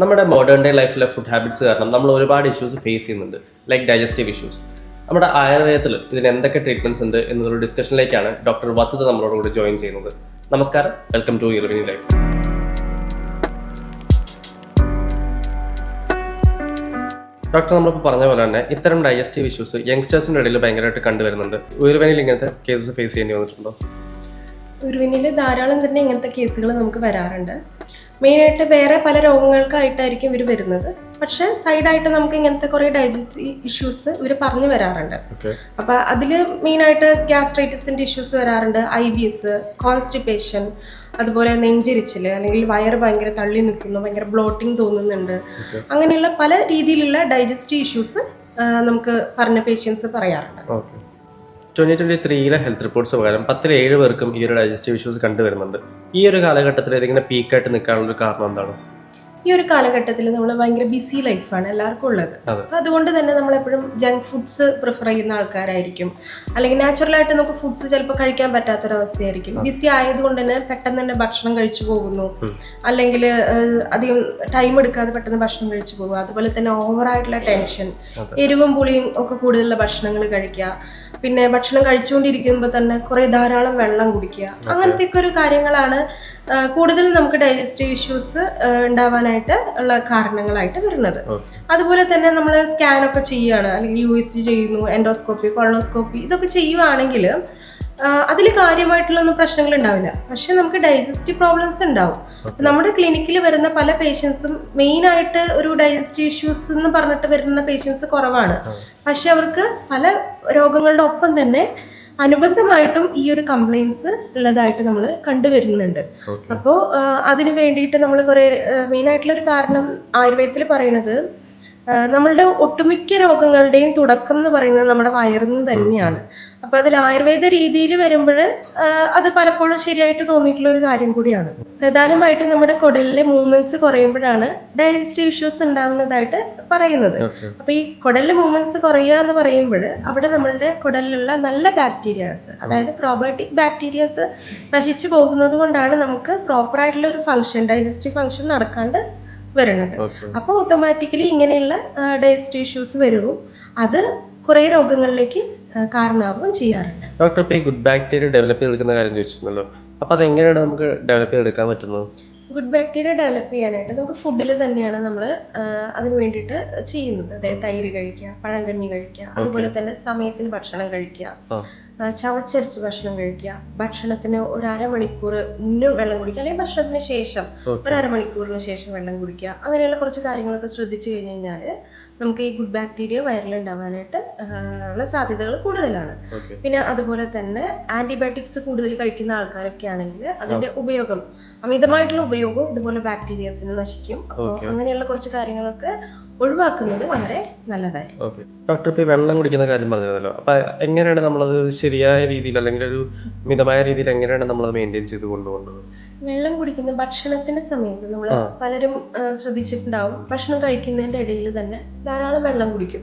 നമ്മുടെ modern day ലൈഫിലെ food habits കാരണം നമ്മൾ ഒരുപാട് ഇഷ്യൂസ് ഫേസ് ചെയ്യുന്നുണ്ട്. ലൈക്ക് ഡൈജസ്റ്റീവ് ഇഷ്യൂസ് നമ്മുടെ ആയുർവേദത്തിൽ ഇതിന് എന്തൊക്കെ ട്രീറ്റ്മെന്റ്സ് ഉണ്ട് എന്നുള്ള ഡിസ്കഷനിലേക്കാണ് ഡോക്ടർ വസുത നമ്മളോട് കൂടി ജോയിൻ ചെയ്യുന്നത്. നമസ്കാരം. വെൽക്കം ടു ഇർവിനി ലൈഫ് ഡോക്ടർ നമ്മളിപ്പോൾ പറഞ്ഞ പോലെ തന്നെ ഇത്തരം ഡൈജസ്റ്റീവ് ഇഷ്യൂസ് യങ്സ്റ്റേഴ്സിന്റെ ഇടയിൽ ഭയങ്കരമായിട്ട് കണ്ടുവരുന്നുണ്ട്. ഉയർവനിൽ ഇങ്ങനത്തെ കേസസ് ഫേസ് ചെയ്യേണ്ടി വന്നിട്ടുണ്ടോ? ഉരുവിനിൽ ധാരാളം തന്നെ ഇങ്ങനത്തെ കേസുകൾ നമുക്ക് വരാറുണ്ട്. മെയിനായിട്ട് വേറെ പല രോഗങ്ങൾക്കായിട്ടായിരിക്കും ഇവർ വരുന്നത്. പക്ഷേ സൈഡായിട്ട് നമുക്ക് ഇങ്ങനത്തെ കുറേ ഡൈജസ്റ്റീവ് ഇഷ്യൂസ് ഇവർ പറഞ്ഞു വരാറുണ്ട്. അപ്പം അതിൽ മെയിനായിട്ട് ഗ്യാസ്ട്രൈറ്റിസിന്റെ ഇഷ്യൂസ് വരാറുണ്ട്. ഐ ബി എസ് കോൺസ്റ്റിപ്പേഷൻ അതുപോലെ നെഞ്ചിരിച്ചിൽ അല്ലെങ്കിൽ വയറ് ഭയങ്കര തള്ളി നിൽക്കുന്നു ഭയങ്കര ബ്ലോട്ടിങ് തോന്നുന്നുണ്ട്. അങ്ങനെയുള്ള പല രീതിയിലുള്ള ഡൈജസ്റ്റീവ് ഇഷ്യൂസ് നമുക്ക് പറഞ്ഞ പേഷ്യൻസ് പറയാറുണ്ട്. ട്വന്റി ട്വന്റി ത്രീയിലെ ഹെൽത്ത് റിപ്പോർട്ട്സ് പ്രകാരം പത്തിൽ ഏഴ് പേർക്കും ഈ ഒരു ഡൈജസ്റ്റീവ് ഇഷ്യൂസ് കണ്ടുവരുന്നുണ്ട്. ഈ ഒരു കാലഘട്ടത്തിൽ ഇതിങ്ങനെ പീക്കായിട്ട് നിൽക്കാനുള്ള കാരണം എന്താണ്? ഈ ഒരു കാലഘട്ടത്തിൽ നമ്മൾ ഭയങ്കര ബിസി ലൈഫാണ് എല്ലാവർക്കും ഉള്ളത്. അപ്പം അതുകൊണ്ട് തന്നെ നമ്മൾ എപ്പോഴും ജങ്ക് ഫുഡ്സ് പ്രിഫർ ചെയ്യുന്ന ആൾക്കാരായിരിക്കും. അല്ലെങ്കിൽ നാച്ചുറൽ ആയിട്ട് നമുക്ക് ഫുഡ്സ് ചിലപ്പോൾ കഴിക്കാൻ പറ്റാത്തൊരവസ്ഥയായിരിക്കും. ബിസി ആയതുകൊണ്ട് തന്നെ പെട്ടെന്ന് തന്നെ ഭക്ഷണം കഴിച്ചു പോകുന്നു. അല്ലെങ്കിൽ അധികം ടൈം എടുക്കാതെ പെട്ടെന്ന് ഭക്ഷണം കഴിച്ചു പോകുക അതുപോലെ തന്നെ ഓവറായിട്ടുള്ള ടെൻഷൻ എരിവും പുളിയും ഒക്കെ കൂടുതലുള്ള ഭക്ഷണങ്ങൾ കഴിക്കുക. പിന്നെ ഭക്ഷണം കഴിച്ചുകൊണ്ടിരിക്കുമ്പോൾ തന്നെ കുറേ ധാരാളം വെള്ളം കുടിക്കുക. അങ്ങനത്തെ ഒക്കെ ഒരു കാര്യങ്ങളാണ് കൂടുതൽ നമുക്ക് ഡൈജസ്റ്റീവ് ഇഷ്യൂസ് ഉണ്ടാവാനായിട്ട് ഉള്ള കാരണങ്ങളായിട്ട് വരുന്നത്. അതുപോലെ തന്നെ നമ്മൾ സ്കാനൊക്കെ ചെയ്യുകയാണ് അല്ലെങ്കിൽ യു എസ് ജി ചെയ്യുന്നു എൻഡോസ്കോപ്പി കൊളോസ്കോപ്പി ഇതൊക്കെ ചെയ്യുവാണെങ്കിൽ അതിൽ കാര്യമായിട്ടുള്ളൊന്നും പ്രശ്നങ്ങൾ ഉണ്ടാവില്ല. പക്ഷെ നമുക്ക് ഡൈജസ്റ്റീവ് പ്രോബ്ലംസ് ഉണ്ടാവും. നമ്മുടെ ക്ലിനിക്കിൽ വരുന്ന പല പേഷ്യൻസും മെയിൻ ആയിട്ട് ഒരു ഡൈജസ്റ്റീവ് ഇഷ്യൂസ് എന്ന് പറഞ്ഞിട്ട് വരുന്ന പേഷ്യൻസ് കുറവാണ്. പക്ഷെ അവർക്ക് പല രോഗങ്ങളുടെ ഒപ്പം തന്നെ അനുബന്ധമായിട്ടും ഈ ഒരു കംപ്ലൈൻസ് ഉള്ളതായിട്ട് നമ്മൾ കണ്ടുവരുന്നുണ്ട്. അപ്പോൾ അതിന് വേണ്ടിയിട്ട് നമ്മൾ കുറേ മെയിൻ ആയിട്ടുള്ള ഒരു കാരണം ആയുർവേദത്തിൽ പറയുന്നത് നമ്മളുടെ ഒട്ടുമിക്ക രോഗങ്ങളുടെയും തുടക്കം എന്ന് പറയുന്നത് നമ്മുടെ വയറിൽ നിന്ന് തന്നെയാണ്. അപ്പൊ അതിൽ ആയുർവേദ രീതിയിൽ വരുമ്പോൾ അത് പലപ്പോഴും ശരിയായിട്ട് തോന്നിയിട്ടുള്ള ഒരു കാര്യം കൂടിയാണ്. പ്രധാനമായിട്ടും നമ്മുടെ കുടലിലെ മൂവ്മെന്റ്സ് കുറയുമ്പോഴാണ് ഡൈജസ്റ്റീവ് ഇഷ്യൂസ് ഉണ്ടാകുന്നതായിട്ട് പറയുന്നത്. അപ്പൊ ഈ കുടലിലെ മൂവ്മെന്റ്സ് കുറയുക എന്ന് പറയുമ്പോൾ അവിടെ നമ്മളുടെ കുടലിലുള്ള നല്ല ബാക്ടീരിയാസ് അതായത് പ്രോബയോട്ടിക് ബാക്ടീരിയാസ് നശിച്ചു പോകുന്നത് കൊണ്ടാണ് നമുക്ക് പ്രോപ്പർ ആയിട്ടുള്ള ഒരു ഫംഗ്ഷൻ ഡൈജസ്റ്റീവ് ഫംഗ്ഷൻ നടക്കാണ്ട് വരുന്നത്. അപ്പൊ അപ്പോൾ ഓട്ടോമാറ്റിക്കലി ഇങ്ങനെയുള്ള ഡൈജസ്റ്റ് ഇഷ്യൂസ് വരുമോ അത് കുറേ രോഗങ്ങളിലേക്ക് കാരണമാവുകയും ചെയ്യാറുണ്ട്. ഡോക്ടർ ഇപ്പോൾ ഈ ഗുഡ് ബാക്ടീരിയ ഡെവലപ്പ് ചെയ്തെടുക്കുന്ന കാര്യം ചോദിച്ചിരുന്നല്ലോ അപ്പോൾ അതെങ്ങനെയാണ് നമുക്ക് ഡെവലപ്പ് ചെയ്തെടുക്കാൻ പറ്റുന്നത്? ഗുഡ് ബാക്ടീരിയ ഡെവലപ്പ് ചെയ്യാനായിട്ട് നമുക്ക് ഫുഡിൽ തന്നെയാണ് നമ്മൾ അതിന് വേണ്ടിയിട്ട് ചെയ്യുന്നത്. അതായത് തൈര് കഴിക്കുക പഴങ്കഞ്ഞി കഴിക്കുക അതുപോലെ തന്നെ സമയത്തിന് ഭക്ഷണം കഴിക്കുക. ചവച്ചരച്ച് ഭക്ഷണം കഴിക്കുക. ഭക്ഷണത്തിന് ഒരു അരമണിക്കൂർ മുന്നേ വെള്ളം കുടിക്കുക. അല്ലെങ്കിൽ ഭക്ഷണത്തിന് ശേഷം ഒരു അരമണിക്കൂറിന് ശേഷം വെള്ളം കുടിക്കുക. അങ്ങനെയുള്ള കുറച്ച് കാര്യങ്ങളൊക്കെ ശ്രദ്ധിച്ചു കഴിഞ്ഞു കഴിഞ്ഞാൽ നമുക്ക് ഈ ഗുഡ് ബാക്ടീരിയ വയറിലുണ്ടാവാനായിട്ട് ഉണ്ടാവാനായിട്ട് ഉള്ള സാധ്യതകൾ കൂടുതലാണ്. പിന്നെ അതുപോലെ തന്നെ ആന്റിബയോട്ടിക്സ് കൂടുതൽ കഴിക്കുന്ന ആൾക്കാരൊക്കെ ആണെങ്കിൽ അതിന്റെ ഉപയോഗം അമിതമായിട്ടുള്ള ഉപയോഗം ഇതുപോലെ ബാക്ടീരിയസിനെ നശിക്കും. അപ്പോൾ. അങ്ങനെയുള്ള കുറച്ച് കാര്യങ്ങളൊക്കെ ഒഴിവാക്കുന്നത് വളരെ നല്ലതായിരിക്കും ഡോക്ടർ ഇപ്പോൾ ഈ വെള്ളം കുടിക്കുന്ന കാര്യം പറഞ്ഞതല്ലോ. അപ്പോൾ എങ്ങനെയാണ് നമ്മളത് ശരിയായ രീതിയിൽ അല്ലെങ്കിൽ ഒരു മിതമായ രീതിയിൽ എങ്ങനെയാണ് നമ്മളത് മെയിന്റെയിൻ ചെയ്ത് കൊണ്ടുപോകുന്നത്? വെള്ളം കുടിക്കുന്ന ഭക്ഷണത്തിന്റെ സമയത്ത് നമ്മൾ പലരും ശ്രദ്ധിച്ചിട്ടുണ്ടാവും. ഭക്ഷണം കഴിക്കുന്നതിന്റെ ഇടയിൽ തന്നെ ധാരാളം വെള്ളം കുടിക്കും.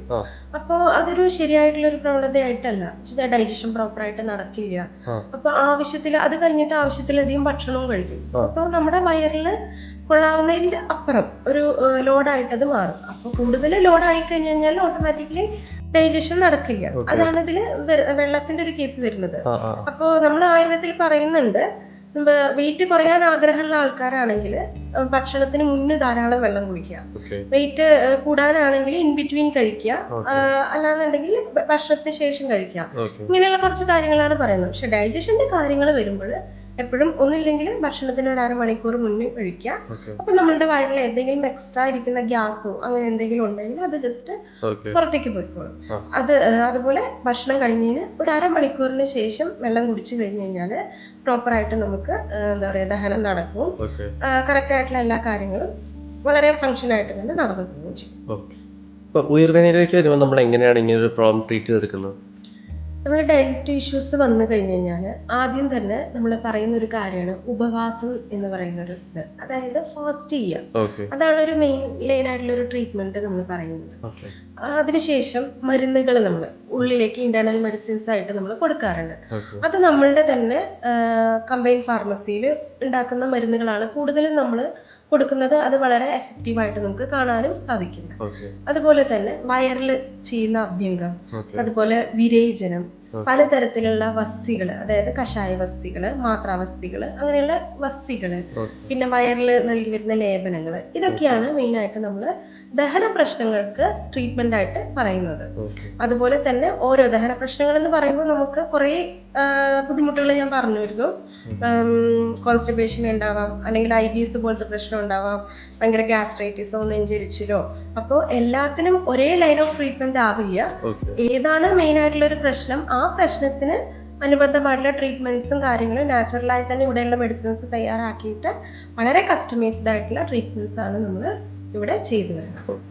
അപ്പോൾ അതൊരു ശരിയായിട്ടുള്ള ഒരു പ്രവണതയായിട്ടല്ല ഡൈജഷൻ പ്രോപ്പർ ആയിട്ട് നടക്കില്ല അപ്പൊ ആവശ്യത്തിൽ അത് കഴിഞ്ഞിട്ട് ആവശ്യത്തിലധികം ഭക്ഷണവും കഴിക്കും. സോ നമ്മുടെ വയറിൽ കൊള്ളാവുന്നതിൽ അപ്പുറം ഒരു ലോഡായിട്ട് അത് മാറും. അപ്പൊ കൂടുതൽ ലോഡ് ആയി കഴിഞ്ഞു കഴിഞ്ഞാൽ ഓട്ടോമാറ്റിക്കലി ഡൈജഷൻ നടക്കില്ല. അതാണ് ഇതിൽ വെള്ളത്തിന്റെ ഒരു കേസ് വരുന്നത്. അപ്പോൾ നമ്മൾ ആയുർവേദത്തിൽ പറയുന്നുണ്ട് വെയിറ്റ് കുറയാൻ ആഗ്രഹമുള്ള ആൾക്കാരാണെങ്കിൽ ഭക്ഷണത്തിന് മുന്നേ ധാരാളം വെള്ളം കുടിക്കുക. വെയിറ്റ് കൂടാനാണെങ്കിൽ ഇൻ ബിറ്റ്വീൻ കഴിക്കുക. അല്ലാന്നുണ്ടെങ്കിൽ ഭക്ഷണത്തിന് ശേഷം കഴിക്കുക. ഇങ്ങനെയുള്ള കുറച്ച് കാര്യങ്ങളാണ് പറയുന്നത്. പക്ഷെ ഡൈജഷന്റെ കാര്യങ്ങൾ വരുമ്പോൾ എപ്പോഴും ഒന്നില്ലെങ്കിൽ ഭക്ഷണത്തിന് ഒരു അരമണിക്കൂർ മുന്നേ ഒഴിക്കുക. അപ്പൊ നമ്മളുടെ വയറിൽ എന്തെങ്കിലും എക്സ്ട്രാ ഇരിക്കുന്ന ഗ്യാസോ അങ്ങനെ എന്തെങ്കിലും ഉണ്ടെങ്കിൽ അത് ജസ്റ്റ് പുറത്തേക്ക് പോയിക്കോളും. അത് അതുപോലെ ഭക്ഷണം കഴിഞ്ഞതിന് ഒരു അരമണിക്കൂറിന് ശേഷം വെള്ളം കുടിച്ചു കഴിഞ്ഞു കഴിഞ്ഞാൽ പ്രോപ്പറായിട്ട് നമുക്ക് എന്താ പറയുക ദഹനം നടക്കും. കറക്റ്റ് ആയിട്ടുള്ള എല്ലാ കാര്യങ്ങളും വളരെ ഫങ്ഷൻ ആയിട്ട് തന്നെ നടന്നു പോവുകയും ചെയ്യും. ഇപ്പൊ ഉയർവേനയിലേക്ക് വരുമ്പോൾ നമ്മൾ എങ്ങനെയാണ് ഇങ്ങനെ ഒരു പ്രോബ്ലം ട്രീറ്റ് ചെയ്തെടുക്കുന്നത്? നമ്മൾ ഡൈജസ്റ്റീവ് ഇഷ്യൂസ് വന്നു കഴിഞ്ഞ് കഴിഞ്ഞാൽ ആദ്യം തന്നെ നമ്മൾ പറയുന്ന ഒരു കാര്യമാണ് ഉപവാസം എന്ന് പറയുന്ന ഒരു ഇത്. അതായത് ഫാസ്റ്റ് ചെയ്യുക. അതാണ് ഒരു മെയിൻ ലൈൻ ആയിട്ടുള്ള ഒരു ട്രീറ്റ്മെന്റ് നമ്മൾ പറയുന്നത് അതിനുശേഷം മരുന്നുകൾ നമ്മൾ ഉള്ളിലേക്ക് ഇന്റേണൽ മെഡിസിൻസ് ആയിട്ട് നമ്മൾ കൊടുക്കാറുണ്ട്. അത് നമ്മളുടെ തന്നെ കമ്പൈൻ ഫാർമസിയിൽ ഉണ്ടാക്കുന്ന മരുന്നുകളാണ് കൂടുതലും നമ്മൾ കൊടുക്കുന്നത് അത് വളരെ എഫക്റ്റീവായിട്ട് നമുക്ക് കാണാനും സാധിക്കുന്നു. അതുപോലെ തന്നെ വയറിൽ ചെയ്യുന്ന അഭ്യംഗം അതുപോലെ വിരേചനം പലതരത്തിലുള്ള വസ്തികൾ അതായത് കഷായ വസ്തികൾ മാത്രാവസ്തികൾ അങ്ങനെയുള്ള വസ്തികൾ പിന്നെ വയറിൽ നൽകി വരുന്ന ലേപനങ്ങൾ ഇതൊക്കെയാണ് മെയിനായിട്ട് നമ്മൾ ദഹന പ്രശ്നങ്ങൾക്ക് ട്രീറ്റ്മെന്റ് ആയിട്ട് പറയുന്നത്. അതുപോലെ തന്നെ ഓരോ ദഹന പ്രശ്നങ്ങൾ എന്ന് പറയുമ്പോൾ നമുക്ക് കുറേ ബുദ്ധിമുട്ടുകൾ ഞാൻ പറഞ്ഞിരുന്നു കോൺസ്റ്റിപ്പേഷൻ ഉണ്ടാവാം അല്ലെങ്കിൽ ഐ ബി എസ് പോലത്തെ പ്രശ്നം ഉണ്ടാവാം ഭയങ്കര ഗ്യാസ്ട്രൈറ്റിസോ നെഞ്ചരിച്ചിലോ. അപ്പോൾ എല്ലാത്തിനും ഒരേ ലൈൻ ഓഫ് ട്രീറ്റ്മെന്റ് ആവില്ല. ഏതാണ് മെയിൻ ആയിട്ടുള്ള ഒരു പ്രശ്നം ആ പ്രശ്നത്തിന് അനുബന്ധമായിട്ടുള്ള ട്രീറ്റ്മെന്റ്സും കാര്യങ്ങളും നാച്ചുറലായി തന്നെ ഇവിടെയുള്ള മെഡിസിൻസ് തയ്യാറാക്കിയിട്ട് വളരെ കസ്റ്റമൈസ്ഡ് ആയിട്ടുള്ള ട്രീറ്റ്മെന്റ്സ് ആണ് നമ്മൾ ഇവിടെ ചെയ്തു വരുന്നത്